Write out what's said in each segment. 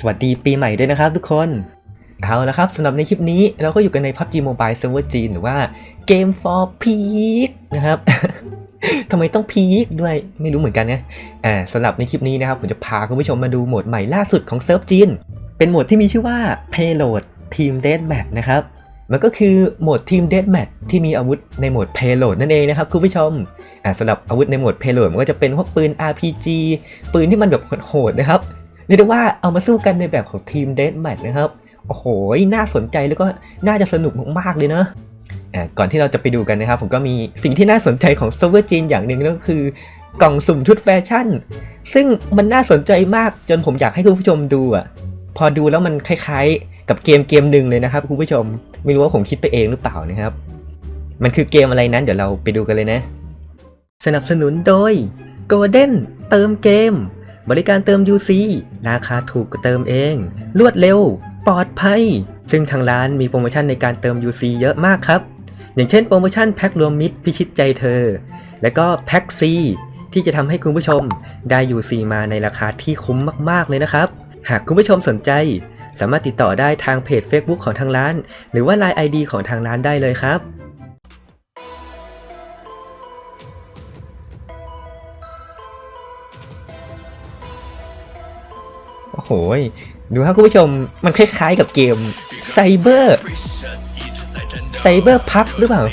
สวัสดีปีใหม่ด้วยนะครับทุกคน เอาละครับสำหรับในคลิปนี้เราก็อยู่กันใน PUBG Mobile Server จีนหรือว่า Game for Peak นะครับทำไมต้องพีคด้วยไม่รู้เหมือนกันนะอ่าสำหรับในคลิปนี้นะครับผมจะพาคุณผู้ชมมาดูโหมดใหม่ล่าสุดของเซิร์ฟจีน เป็นโหมดที่มีชื่อว่า Payload Team Deathmatch นะครับมันก็คือโหมด Team Deathmatch ที่มีอาวุธในโหมด Payload นั่นเองนะครับคุณผู้ชมอ่าสำหรับอาวุธในโหมด Payload มันก็จะเป็นพวกปืน RPG ปืนที่มันแบบโหดๆนะครับ เรียกได้ว่าเอามาสู้กันในแบบของทีมเด t แมทนะครับ โอ้โห น่าสนใจแล้วก็น่าจะสนุกมากๆเลยเนอะอะก่อนที่เราจะไปดูกันนะครับ ผมก็มีสิ่งที่น่าสนใจของเซิร์ฟเวอร์จีนอย่างหนึ่งก็คือกล่องสุ่มชุดแฟชั่น ซึ่งมันน่าสนใจมากจนผมอยากให้คุณผู้ชมดูอะ พอดูแล้วมันคล้ายๆ กับเกมเกมหนึ่งเลยนะครับคุณผู้ชม ไม่รู้ว่าผมคิดไปเองหรือเปล่านะครับ มันคือเกมอะไรนั้นเดี๋ยวเราไปดูกันเลยนะ สนับสนุนโดย Golden เติมเกม บริการเติม UC ราคาถูกกว่าเติมเอง รวดเร็ว ปลอดภัย ซึ่งทางร้านมีโปรโมชั่นในการเติม UC เยอะมากครับ อย่างเช่นโปรโมชั่นแพ็ครวมมิตรพิชิตใจเธอ และก็แพ็ค C ที่จะทำให้คุณผู้ชมได้ UC มาในราคาที่คุ้มมากๆเลยนะครับ หากคุณผู้ชมสนใจ สามารถติดต่อได้ทางเพจ Facebook ของทางร้าน หรือว่า Line ID ของทางร้านได้เลยครับ โอ้โห ดูครับคุณผู้ชมมันคล้ายๆกับเกมไซเบอร์ไซเบอร์พับหรือเปล่า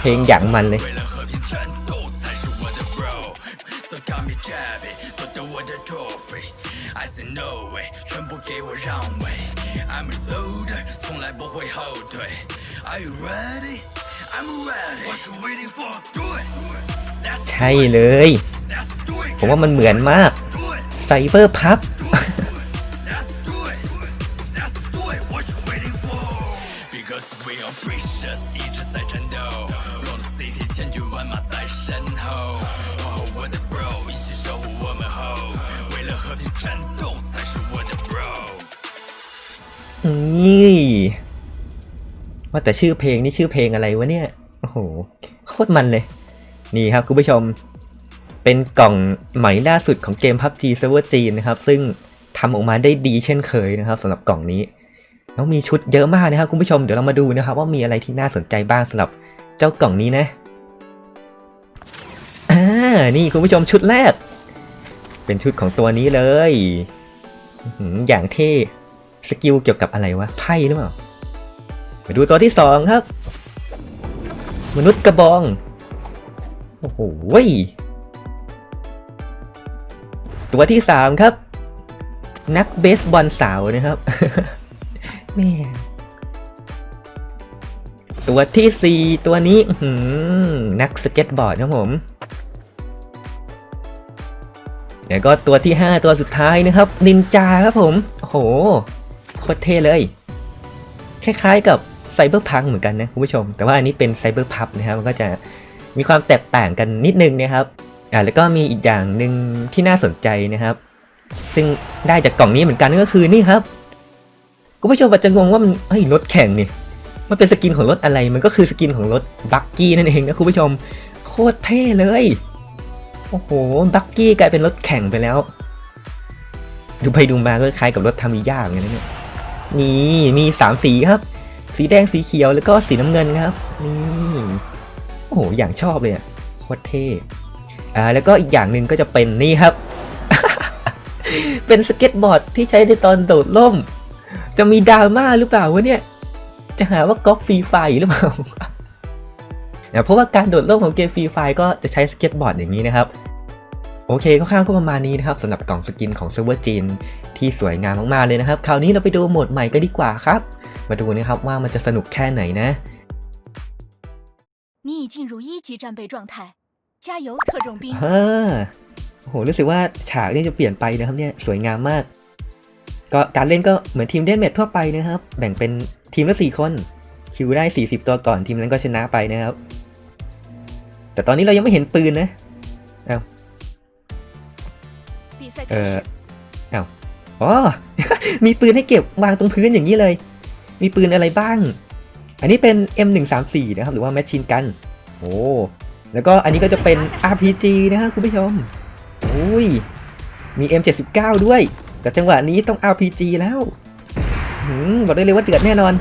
เพลงอย่างมันเลย I say no way，全部给我让位。I'm a soldier，从来不会后退。Are you ready? I'm ready. What you waiting for? Do it. ใช่เลย ผมว่ามันเหมือนมากไซเบอร์พับนี่ว่าแต่ชื่อเพลงนี่ชื่อเพลงอะไรวะเนี่ย โอ้โห โคตรมันเลย นี่ครับคุณผู้ชม เป็นกล่องใหม่ล่าสุดของเกม PUBG Server จีนนะครับ ซึ่งทำออกมาได้ดีเช่นเคยนะครับสำหรับกล่องนี้แล้วมีชุดเยอะมากนะครับคุณผู้ชมเดี๋ยวเรามาดูนะครับ ว่ามีอะไรที่น่าสนใจบ้างสำหรับเจ้ากล่องนี้นะอ่านี่คุณผู้ชมชุดแรก เป็นชุดของตัวนี้เลยอื้อหืออย่างเท่สกิลเกี่ยวกับอะไรวะไพ่หรือเปล่ามาดูตัวที่สองครับ มนุษย์กระบอง โอ้โหตัวที่สามครับ นักเบสบอลสาวนะครับแม่ตัวที่สี่ตัวนี้นักสเก็ตบอร์ดครับผมแล้วก็ตัวที่5ตัวสุดท้ายนะครับ นินจาครับผมโหโคตรเท่เลย คล้ายๆกับไซเบอร์พังเหมือนกันนะคุณผู้ชม แต่ว่าอันนี้เป็นไซเบอร์พับนะครับ มันก็จะ มีความแตกต่างกันนิดนึงนะครับอ่าแล้วก็มีอีกอย่างหนึ่งที่น่าสนใจนะครับ ซึ่งได้จากกล่องนี้เหมือนกันก็คือนี่ครับคุณผู้ชมอาจจะงงว่ามันเฮ้ยรถแข่งนี่มันเป็นสกินของรถอะไรมันก็คือสกินของรถบักกี้นั่นเองนะคุณผู้ชมโคตรเท่เลยโอ้โหบักกี้กลายเป็นรถแข่งไปแล้ว ดูไปดูมาก็คล้ายกับรถทามิยาเหมือนกันนะเนี่ยนี่มีสามสีครับ สีแดงสีเขียวแล้วก็สีน้ำเงินครับนี่ โอ้โห อย่างชอบเลยอะโคตรเท่อ่าแล้วก็อีกอย่างหนึ่งก็จะเป็นนี่ครับ เป็นสเก็ตบอร์ดที่ใช้ในตอนโดดร่ม จะมีดราม่าหรือเปล่าวะเนี่ย จะหาว่าก๊อปฟรีไฟหรือเปล่านะเพราะว่าการโดดร่มของเกมฟรีไฟก็จะใช้สเก็ตบอร์ดอย่างนี้นะครับ โอเคคร่าวๆก็ประมาณนี้นะครับสำหรับกล่องสกินของเซิร์ฟเวอร์จีนที่สวยงามมากๆเลยนะครับ คราวนี้เราไปดูโหมดใหม่กันดีกว่าครับ มาดูนะครับว่ามันจะสนุกแค่ไหนนะ 你已进入一级战备状态，加油，特种兵！ เฮ้อโอ้โห รู้สึกว่าฉากนี่จะเปลี่ยนไปนะครับเนี่ย สวยงามมาก ก็การเล่นก็เหมือนทีมเดนเมททั่วไปนะครับ แบ่งเป็นทีมละสี่คน คิวได้ 40 ตัวก่อนทีมนั้นก็ชนะไปนะครับ แต่ตอนนี้เรายังไม่เห็นปืนนะ 比赛 เอ 开 อ 始， อ้าวอ๋ อ มีปืนให้เก็บวางตรงพื้นอย่างนี้เลย มีปืนอะไรบ้าง อันนี้เป็น M134 นะครับหรือว่า Machine Gun โอ้แล้วก็อันนี้ก็จะเป็น RPG นะครับคุณผู้ชมโอ้ยมี M79 ด้วยแต่จังหวะนี้ต้อง RPG แล้วหืมบอกได้เลยว่าเดือดแน่นอน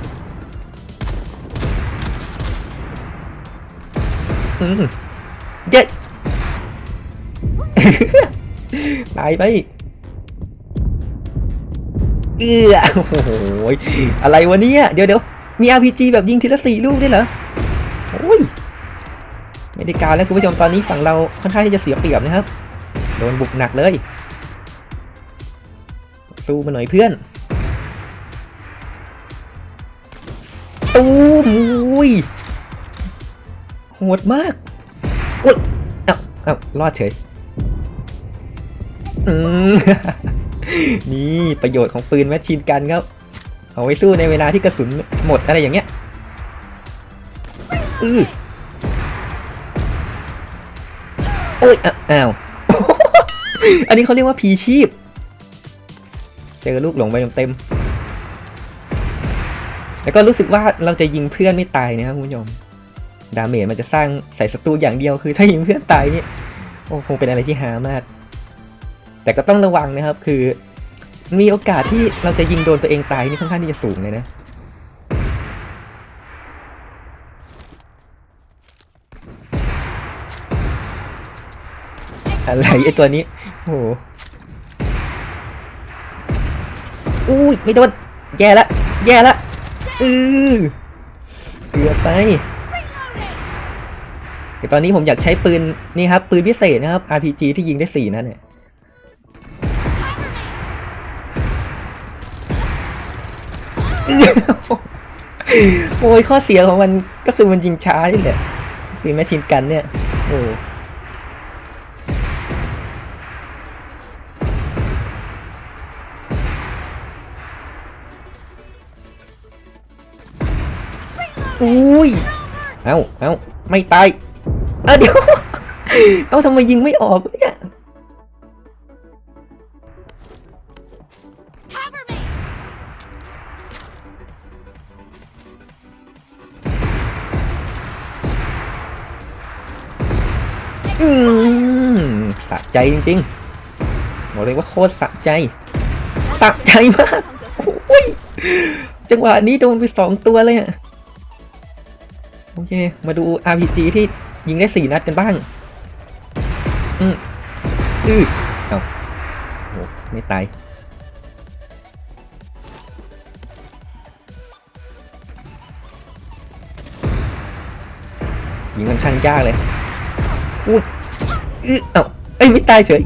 อืมเย้ตายไปเอือโอ้โหอะไรวะเนี่ย เดี๋ยวเดี๋ยว มี RPG แบบยิงทีละสี่ลูกได้เหรอโอ้ยไม่ได้การแล้วคุณผู้ชมตอนนี้ฝั่งเราค่อนข้างที่จะเสียเปรียบนะครับ โดนบุกหนักเลย สู้มาหน่อยเพื่อนตูมอุ้ยโหดมากอุ้ยเอ้าเอ้ารอดเฉยอืมนี่ประโยชน์ของปืนแมชชีนกันครับ เอาไว้สู้ในเวลาที่กระสุนหมดอะไรอย่างเงี้ยอือโอ้ยอ้าว อันนี้เขาเรียกว่าพีชีพ เจอลูกหลงไปเต็ม แล้วก็รู้สึกว่าเราจะยิงเพื่อนไม่ตายนะครับคุณผู้ชม ดาเมจมันจะสร้างใส่ศัตรูอย่างเดียวคือถ้ายิงเพื่อนตายนี่ โอ้คงเป็นอะไรที่หามาก แต่ก็ต้องระวังนะครับคือ มีโอกาสที่เราจะยิงโดนตัวเองตายนี่ค่อนข้างที่จะสูงเลยนะอะไรไอตัวนี้โอ้โหอุ้ยไม่โดนแย่ละ แย่ละอือเกือบไปเดี๋ยวตอนนี้ผมอยากใช้ปืนนี่ครับ ปืนพิเศษนะครับ RPG ที่ยิงได้สี่นัดเนี่ย โอ้ยข้อเสียของมันก็คือมันยิงช้านี่แหละปืนแมชชีนกันเนี่ยโอ้อุ้ย เอ้าเอ้าไม่ตาย เอ้าเดี๋ยว เอ้าทำไมยิงไม่ออกเนี่ย ใจจริงๆบอกเลยว่าโคตรสะใจสะใจมากโอ้ยจังหวะนี้โดนไปสองตัวเลยอะโอเค มาดู RPG ที่ยิงได้สี่นัดกันบ้าง อืมอือเอาโอ้ไม่ตายยิงค่อนข้างยากเลยอุ้ยอือเอ้า เอ้ยไม่ตายเฉย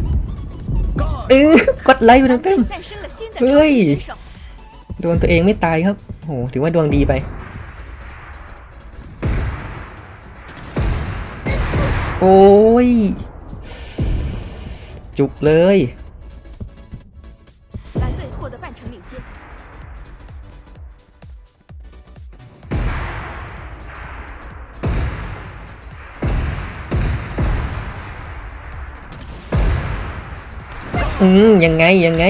เออกดไลค์ไปเต็มเฮ้ยดวงตัวเองไม่ตายครับโหถือว่าดวงดีไป โอ้ย จุกเลย อืมยังไงยังไง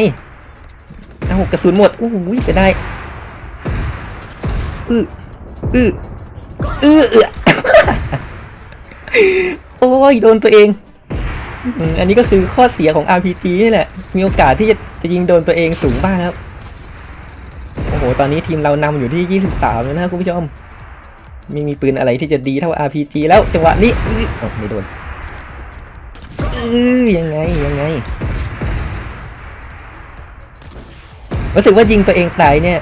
เอากระสุนหมดอู้หูเสียดายอืออืออือเออโอ้ยโดนตัวเองอันนี้ก็คือข้อเสียของ RPG นี่แหละ มีโอกาสที่จะจะยิงโดนตัวเองสูงบ้างครับ โอ้โห ตอนนี้ทีมเรานำอยู่ที่ 23 แล้วนะครับคุณผู้ชมไม่มีปืนอะไรที่จะดีเท่า RPG แล้วจังหวะนี้อื้ออไม่โดน อือยังไงยังไง รู้สึกว่ายิงตัวเองตายเนี่ย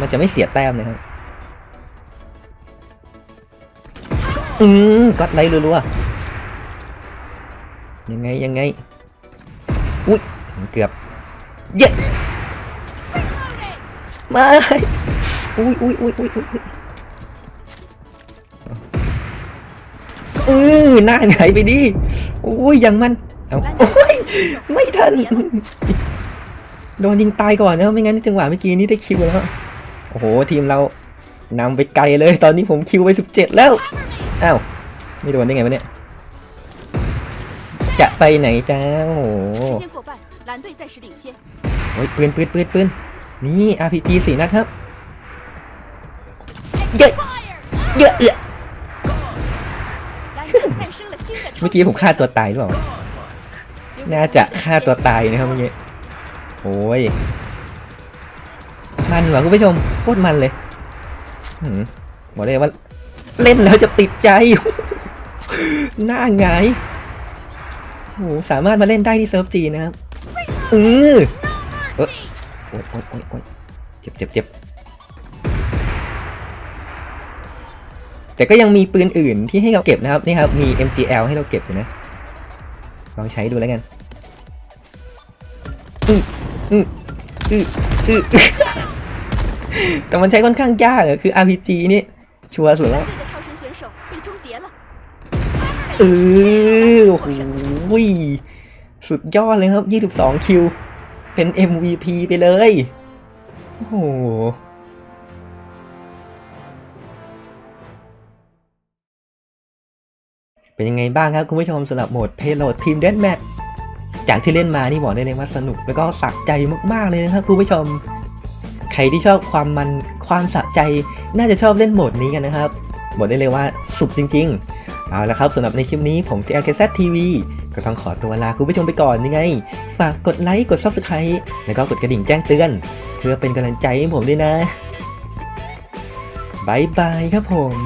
มันจะไม่เสียแต้มเลยครับอืมกัดไล่รัวๆยังไงยังไง อุ้ยเกือบ เย็ดมาอุ้ยอุ้ยอุ้ยอุ้ยอือหน้าไหนไปดิ อุ้ยยังมันอาโอ้ย ไม่ทัน โดนยิงตายก่อนนะไม่งั้นจังหวะเมื่อกี้นี่ได้คิวแล้วโอ้โหทีมเรานำไปไกลเลย ตอนนี้ผมคิวไป 17 แล้วอ้าวไม่โดนได้ไงวะเนี่ยจะไปไหนจ้าโอ้โหโอ้ยปืนปืนปืนปืนนี่ RPG สี่นะครับเยอะเยอะเยอะเมื่อกี้ผมฆ่าตัวตายหรือเปล่า น่าจะฆ่าตัวตายนะครับเมื่อกี้ โอ้ย มันว่ะคุณผู้ชมโคตรมันเลยหืมบอกเลยว่าเล่นแล้วจะติดใจ หน้าหงโอ้โหสามารถมาเล่นได้ที่เซิร์ฟจีนะครับอือเอยโอ๊ยโอ๊ยโอ๊ยโอ๊ยเจ็บเจ็บเจ็บแต่ก็ยังมีปืนอื่นที่ให้เราเก็บนะครับ นี่ครับ มี MGL ให้เราเก็บอยู่นะ ลองใช้ดูแล้วกัน แต่มันใช้ค่อนข้างยากอะคือ RPG นี่ ชัวร์สุดแล้วเออโอ้โสุดยอดเลยครับ 22 คิว เป็น MVP ไปเลย โอ้เป็นยังไงบ้างครับ คุณผู้ชมสำหรับโหมด Payload Team Deathmatch จากที่เล่นมานี่บอกได้เลยว่าสนุกแล้วก็สะใจมากๆเลยนะครับคุณผู้ชม ใครที่ชอบความมันความสะใจน่าจะชอบเล่นโหมดนี้กันนะครับบอกได้เลยว่าสุดจริง ๆ เอาละครับสำหรับในคลิปนี้ผม CLKZ TV ก็ต้องขอตัวลาคุณผู้ชมไปก่อนยังไง ฝากกดไลค์กด Subscribe แล้วก็กดกระดิ่งแจ้งเตือน เพื่อเป็นกำลังใจให้ผมด้วยนะบายบายครับผม